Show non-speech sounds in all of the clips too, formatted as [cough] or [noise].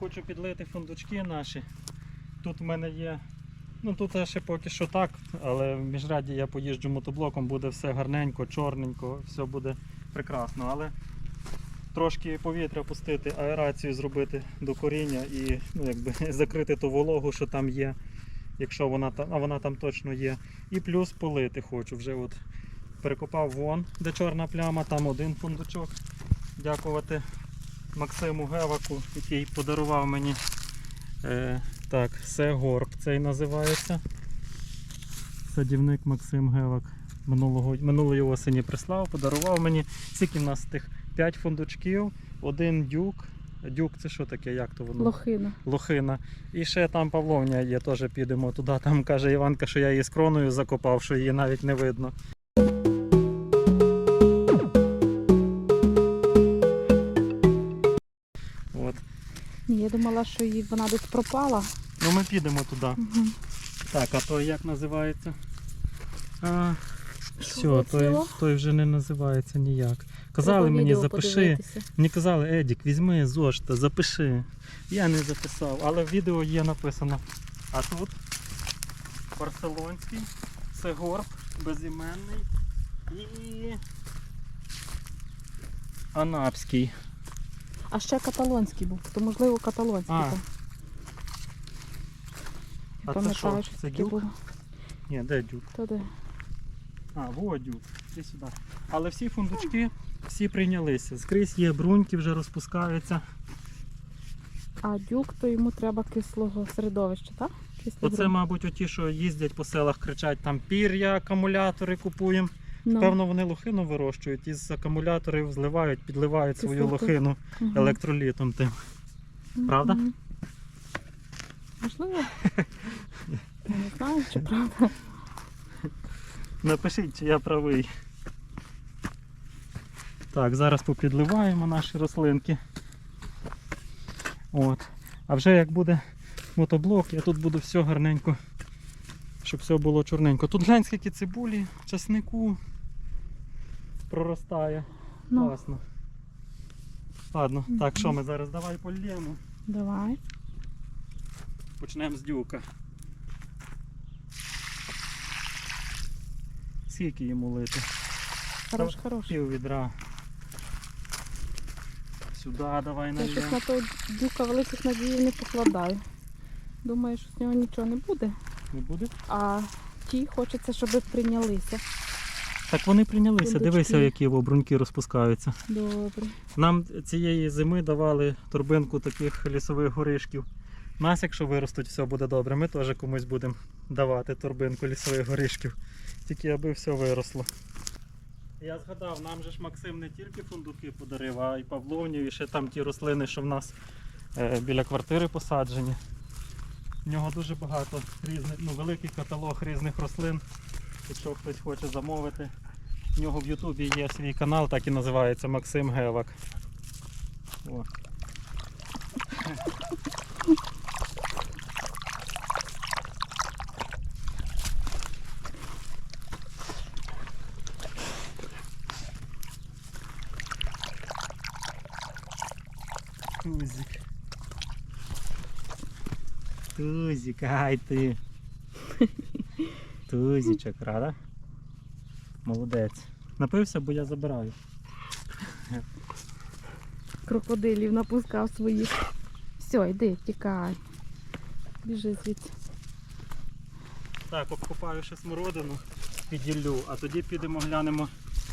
хочу підлити фундучки наші. Тут в мене є. Ну тут ще поки що так, але в міжраді я поїжджу мотоблоком, буде все гарненько, чорненько, все буде прекрасно. Але трошки повітря пустити, аерацію зробити до коріння і ну, якби, [laughs] закрити ту вологу, що там є, якщо вона там, а вона там точно є. І плюс полити хочу. Вже от перекопав вон, де чорна пляма, там один фундучок. Дякувати Максиму Геваку, який подарував мені. Е, так, Сегорб цей називається. Садівник Максим Гевак минулого, минулої осені прислав, подарував мені. Скільки в нас тих 5 фундучків, один дюк. Дюк це що таке? Як то воно? Лохина. Лохина. І ще там Павловня є, теж підемо туди. Там каже Іванка, що я її з кроною закопав, що її навіть не видно. Я думала, що її вона десь пропала. Ну ми підемо туди. Угу. Так, а той як називається? А, все, це той, той вже не називається ніяк. Казали мені, запиши. Мені казали, Едік, візьми зошита, запиши. Я не записав, але в відео є написано. А тут Барселонський, Сегорб, безіменний і Анапський. А ще каталонський був, то можливо каталонський А. А це що? Це таке дюк? було. Ні, де дюк? Та де? А, во дюк. Ти сюди. Але всі фундучки всі прийнялися. Скрізь є бруньки, вже розпускаються. А дюк, то йому треба кислого середовища, так? Кислий Оце, ґрунт. мабуть, оті, що їздять по селах, кричать там пір'я, акумулятори купуємо. Ну, Певно, вони лохину вирощують і з акумуляторів зливають, підливають свою лохину мгм. електролітом тим. Правда? Можливо. [laughs] Я не знаю, чи правда. Напишіть, чи я правий. Так, зараз попідливаємо наші рослинки. От. А вже як буде мотоблок, я тут буду все гарненько, щоб все було чорненько. Тут глянь, скільки цибулі, часнику проростає. Ну, Класно. Ладно, Мгм. так що ми зараз давай полємо. давай. Почнемо з дюка. Скільки йому лити? Хорош, хорош. Пів відра. Сюди давай Я щось на того дюка великих надіїв не покладаю. Думаю, що з нього нічого не буде. Не буде? А ті хочеться, щоб прийнялися. Так вони прийнялися. Фундучки. Дивися, які його бруньки розпускаються. Добре. Нам цієї зими давали торбинку таких лісових горішків. Нас, якщо виростуть, все буде добре. Ми теж комусь будемо давати торбинку лісових горішків. Тільки аби все виросло. Я згадав, нам же ж Максим не тільки фундуки подарив, а й павловню, і ще там ті рослини, що в нас е, біля квартири посаджені. В нього дуже багато різних, ну, великий каталог різних рослин. Якщо хтось хоче замовити. В нього в Ютубі є свій канал, так і називається Максим Гевак. О. Тузик. Тузик, ай ти. Тузічок, рада? Молодець. Напився, бо я забираю. Крокодилів напускав своїх. Все, йди, тікай. Біжи звідси. Так, обкопаю ще смородину, піділлю, а тоді підемо глянемо,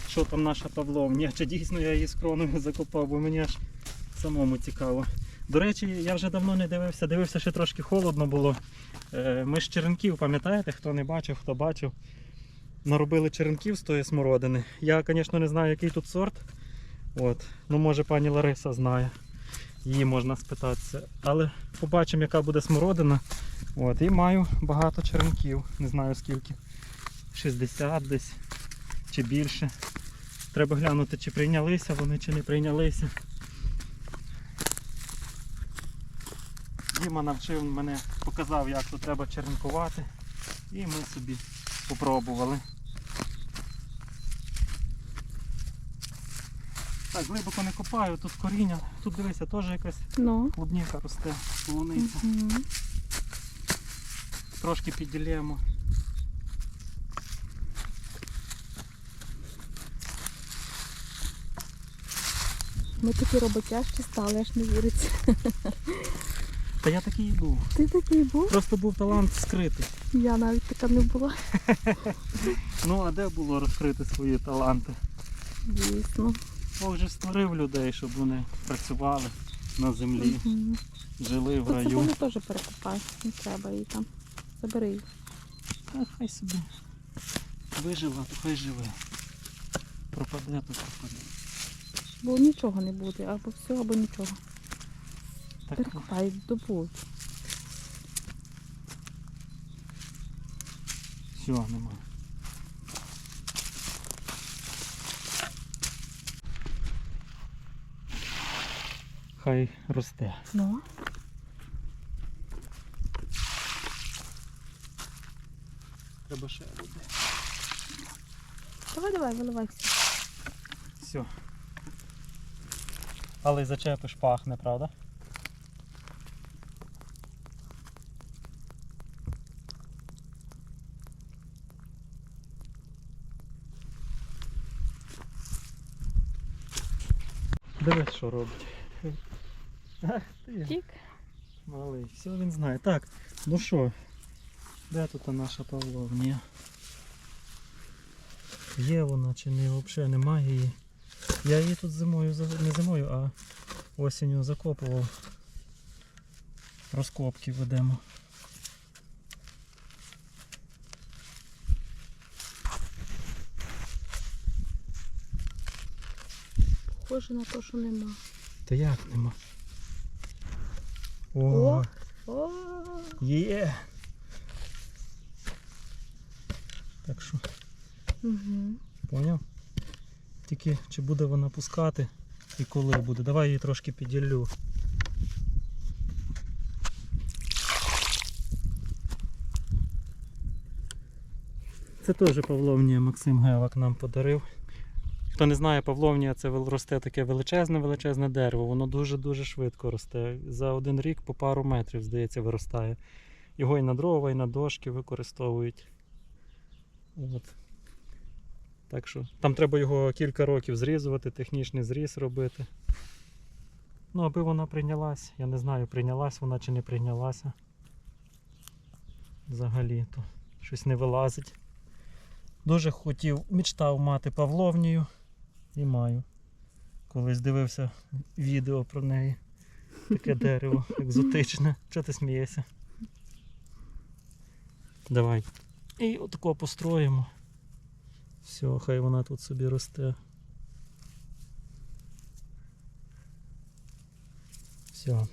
що там наша павловня. Чи дійсно я її з кроною закопав, бо мені аж самому цікаво. До речі, я вже давно не дивився, дивився, ще трошки холодно було. Е, Ми ж черенків, пам'ятаєте, хто не бачив, хто бачив. Наробили черенків з тої смородини. Я, звісно, не знаю, який тут сорт. От. Ну, може, пані Лариса знає. Її можна спитатися. Але побачимо, яка буде смородина. От, і маю багато черенків, не знаю скільки. 60 десь чи більше. Треба глянути, чи прийнялися вони, чи не прийнялися. Діма навчив мене, показав, як тут треба черенкувати. І ми собі попробували. Так, глибоко не копаю, тут коріння, тут дивися, теж якась Ну. клубніка росте, полуниця. Угу. Трошки підділємо. Ми такі роботящі стали, аж не віриться. [laughs] Та я такий і був. Ти такий був? Просто був талант скритий. Я навіть така не була. [laughs] Ну а де було розкрити свої таланти? Дійсно. Бог же створив людей, щоб вони працювали на землі, Угу. жили в То раю. цибулю теж перекопай. Не треба її там. Забери її. Та хай собі вижила, то хай живе. Пропаде, то пропаде. Бо нічого не буде, або все, або нічого. Так, Перекопай, добудь. все, нема. Хай росте. Ну. Треба ще буде. Давай, давай, виливай все. Все. Але зачепиш пахне, правда? Дивись, що робить. Ах ти, Тік. малий, все він знає. Так, ну що, де тут наша Павловня? Є вона чи не взагалі немає її. Я її тут зимою, не зимою, а осінню закопував. Розкопки ведемо. Похоже на те, що нема. Та як нема? О, О! О, є! Так що, угу. поняв? Тільки чи буде вона пускати і коли буде. Давай її трошки піділлю. Це теж Павловнія Максим Гевак нам подарив. Хто не знає, Павловнія це росте таке величезне, величезне дерево. Воно дуже-дуже швидко росте. За один рік по пару метрів, здається, виростає. Його і на дрова, і на дошки використовують. От. Так що там треба його кілька років зрізувати, технічний зріз робити. Ну, аби вона прийнялась. Я не знаю, прийнялась вона чи не прийнялася. Взагалі то щось не вилазить. Дуже хотів, мечтав мати Павловнію і маю. Колись дивився відео про неї. Таке дерево екзотичне. Чого ти смієшся? Давай. І отако построїмо. Все, хай вона тут собі росте. Все.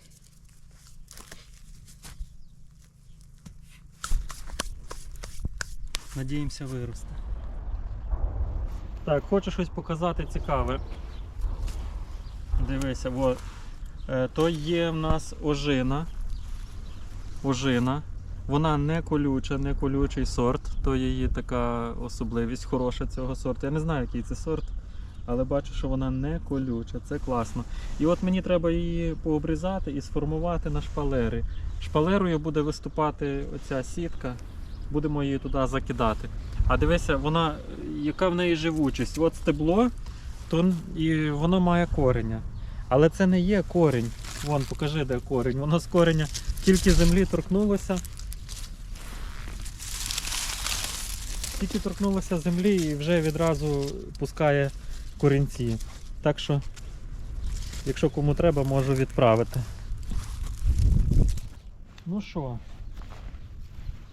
Надіємося виросте. Так, хочу щось показати цікаве. Дивися, во. Е, то є в нас ожина. Ожина. Вона не колюча, не колючий сорт, то її така особливість хороша цього сорту. Я не знаю, який це сорт, але бачу, що вона не колюча, це класно. І от мені треба її пообрізати і сформувати на шпалери. Шпалерою буде виступати оця сітка, будемо її туди закидати. А дивися, вона, яка в неї живучість? От стебло, то і воно має кореня. Але це не є корінь. Вон, покажи, де корінь. Воно з кореня тільки землі торкнулося. Тільки торкнулося землі і вже відразу пускає корінці. Так що, якщо кому треба, можу відправити. Ну що,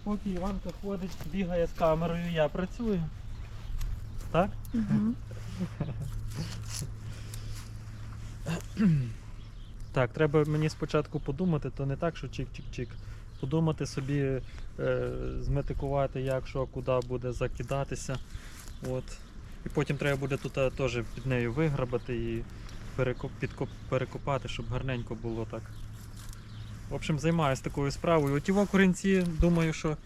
поки Іванка ходить, бігає з камерою, я працюю. Так? Угу. Так, треба мені спочатку подумати, то не так, що чик-чик-чик. Подумати собі, е, зметикувати, як що, куди буде закидатися. От. І потім треба буде тут е, теж під нею виграбати і перекоп, підкоп, перекопати, щоб гарненько було так. В общем, займаюся такою справою. От його корінці, думаю, що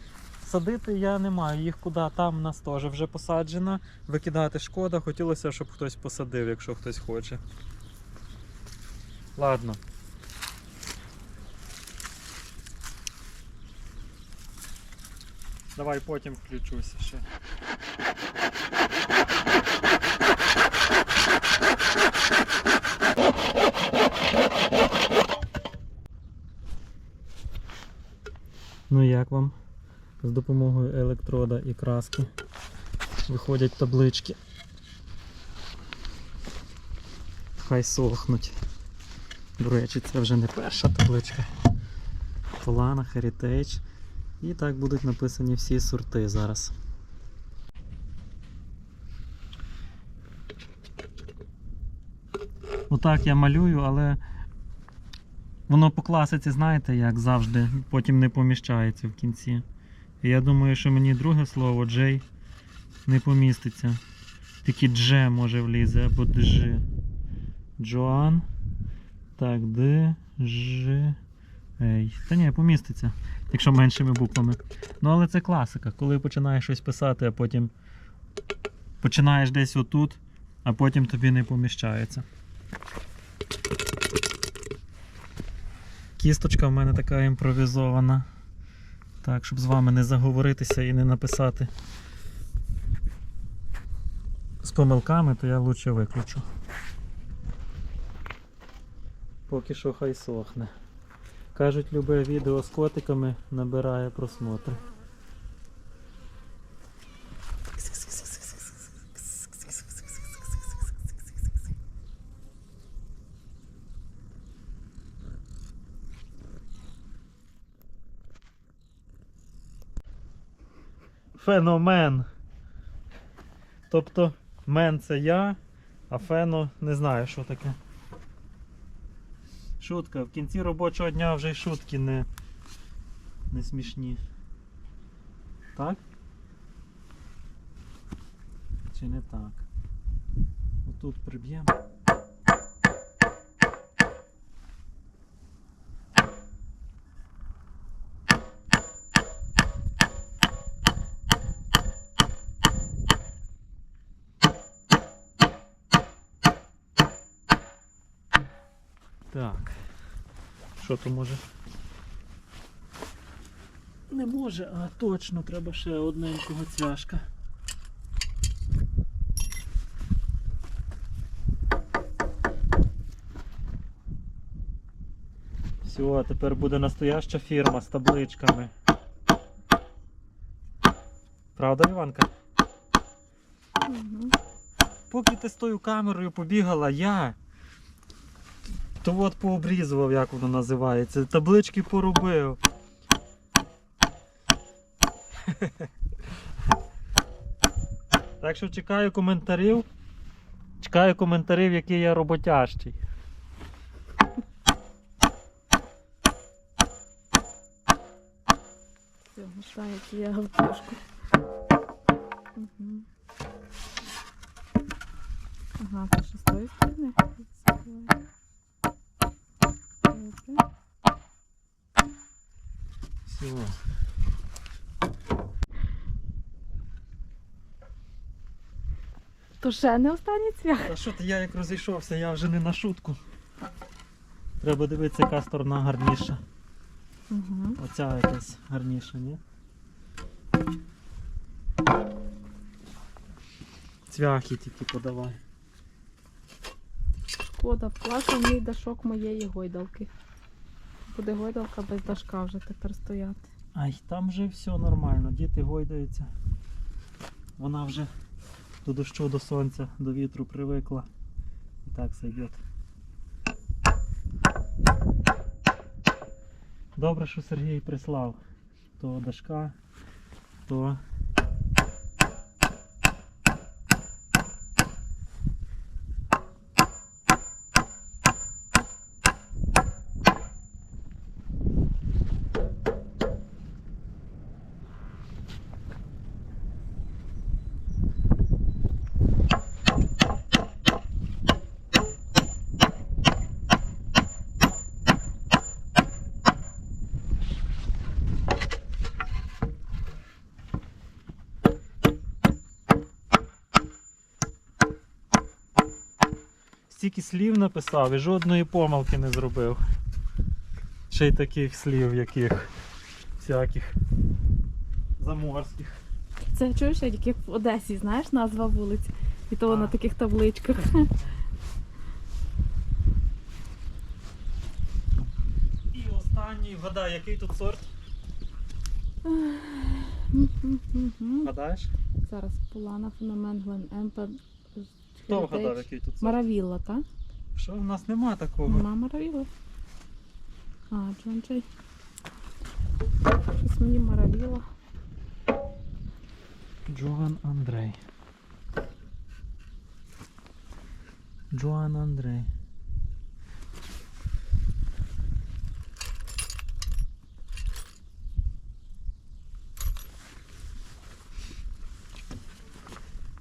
Садити я не маю, їх куди там в нас теж вже посаджено. Викидати шкода, хотілося, щоб хтось посадив, якщо хтось хоче. Ладно. Давай потім включуся ще. Ну як вам? З допомогою електрода і краски виходять таблички. Хай сохнуть. До речі, це вже не перша табличка. Полана, Heritage. І так будуть написані всі сорти зараз. Отак я малюю, але воно по класиці, знаєте, як завжди, потім не поміщається в кінці. Я думаю, що мені друге слово Джей не поміститься. Тільки Дже може влізе або Дж. Джоан. Так, Д, Ж. Ей. Та ні, поміститься, якщо меншими буквами. Ну, але це класика, коли починаєш щось писати, а потім починаєш десь отут, а потім тобі не поміщається. Кісточка в мене така імпровізована. Так, щоб з вами не заговоритися і не написати з помилками, то я лучше виключу. Поки що хай сохне. Кажуть, любе відео з котиками набирає просмотри. Феномен. Тобто мен це я, а фено не знаю, що таке. Шутка. В кінці робочого дня вже й шутки не, не смішні. Так? Чи не так? Отут приб'ємо. Так. Що то може? Не може, а точно треба ще одненького цвяшка. Все, тепер буде настояща фірма з табличками. Правда, Іванка? Угу. Поки ти з тою камерою побігала, я то от пообрізував, як воно називається. Таблички поробив. [laughs] Так що чекаю коментарів. Чекаю коментарів, який я роботящий. Які я гавтушку. Угу. Ага, це тої сторони. Все. То ще не останній цвях. Та що ти, я як розійшовся, я вже не на шутку. Треба дивитися, яка сторона гарніша. Угу. Оця якась гарніша, ні? Цвяхи тільки подавай. Шкода, мій дашок моєї гойдалки. Буде гойдалка без дашка вже тепер стояти. Ай, там вже все нормально, діти гойдаються. Вона вже до дощу, до сонця, до вітру привикла. І так сойдет. Добре, що Сергій прислав то дашка, то стільки слів написав і жодної помилки не зробив. Ще й таких слів, яких всяких заморських. Це чуєш, як в Одесі, знаєш, назва вулиць. І то А. на таких табличках. І останній, вгадай, який тут сорт? Гадаєш? Зараз Полана, феномен Глен Емпе. Хто вгадав, який тут сорт? Маравілла, так? Що в нас нема такого? Нема Маравілли. А, Джон Джей. Щось мені Маравілла. Джоан Андрей. Джоан Андрей.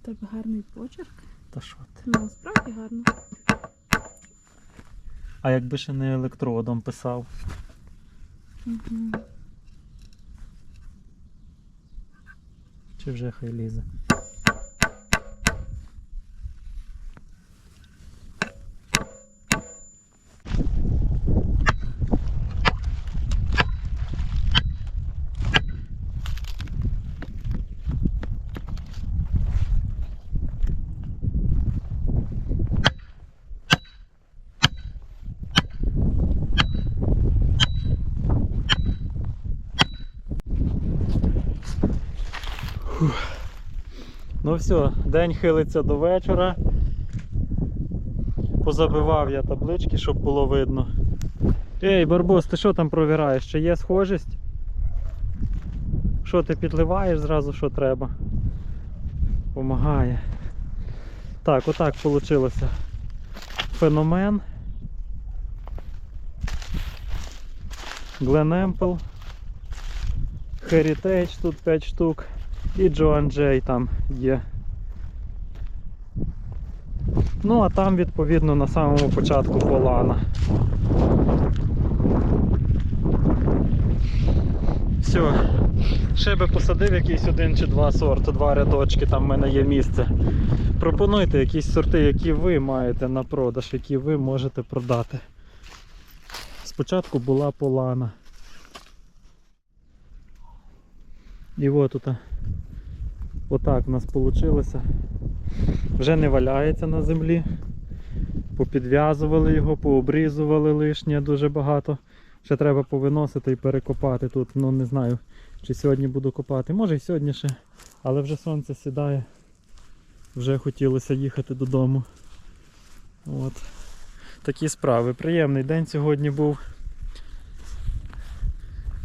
Тебе гарний почерк. Та що ти? Ну, справді гарно. А якби ще не електродом писав. Угу. Чи вже хай лізе? Ну все, день хилиться до вечора. Позабивав я таблички, щоб було видно. Ей, Барбос, ти що там провіраєш? Чи є схожість? Що ти підливаєш зразу, що треба? Помагає. Так, отак вийшло. Феномен. Глен Емпл. Heritage тут 5 штук. І Джоан Джей там є. Ну, а там, відповідно, на самому початку Полана. Все. Ще би посадив якийсь один чи два сорти, два рядочки, там в мене є місце. Пропонуйте якісь сорти, які ви маєте на продаж, які ви можете продати. Спочатку була Полана. І от тут. Отак в нас вийшло. Вже не валяється на землі. Попідв'язували його, пообрізували лишнє дуже багато. Ще треба повиносити і перекопати тут. Ну не знаю, чи сьогодні буду копати. Може і сьогодні ще. Але вже сонце сідає. Вже хотілося їхати додому. От. Такі справи. Приємний день сьогодні був.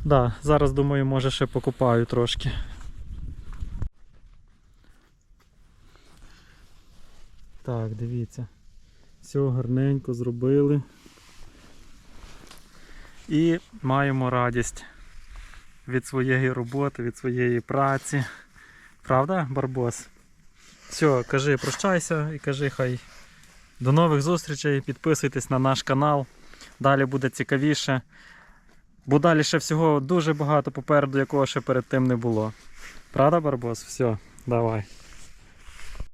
Да, зараз думаю, може ще покопаю трошки. Так, дивіться. Все гарненько зробили. І маємо радість від своєї роботи, від своєї праці. Правда, Барбос? Все, кажи, прощайся і кажи хай. До нових зустрічей. Підписуйтесь на наш канал. Далі буде цікавіше. Бо далі ще всього дуже багато попереду, якого ще перед тим не було. Правда, Барбос? Все, давай.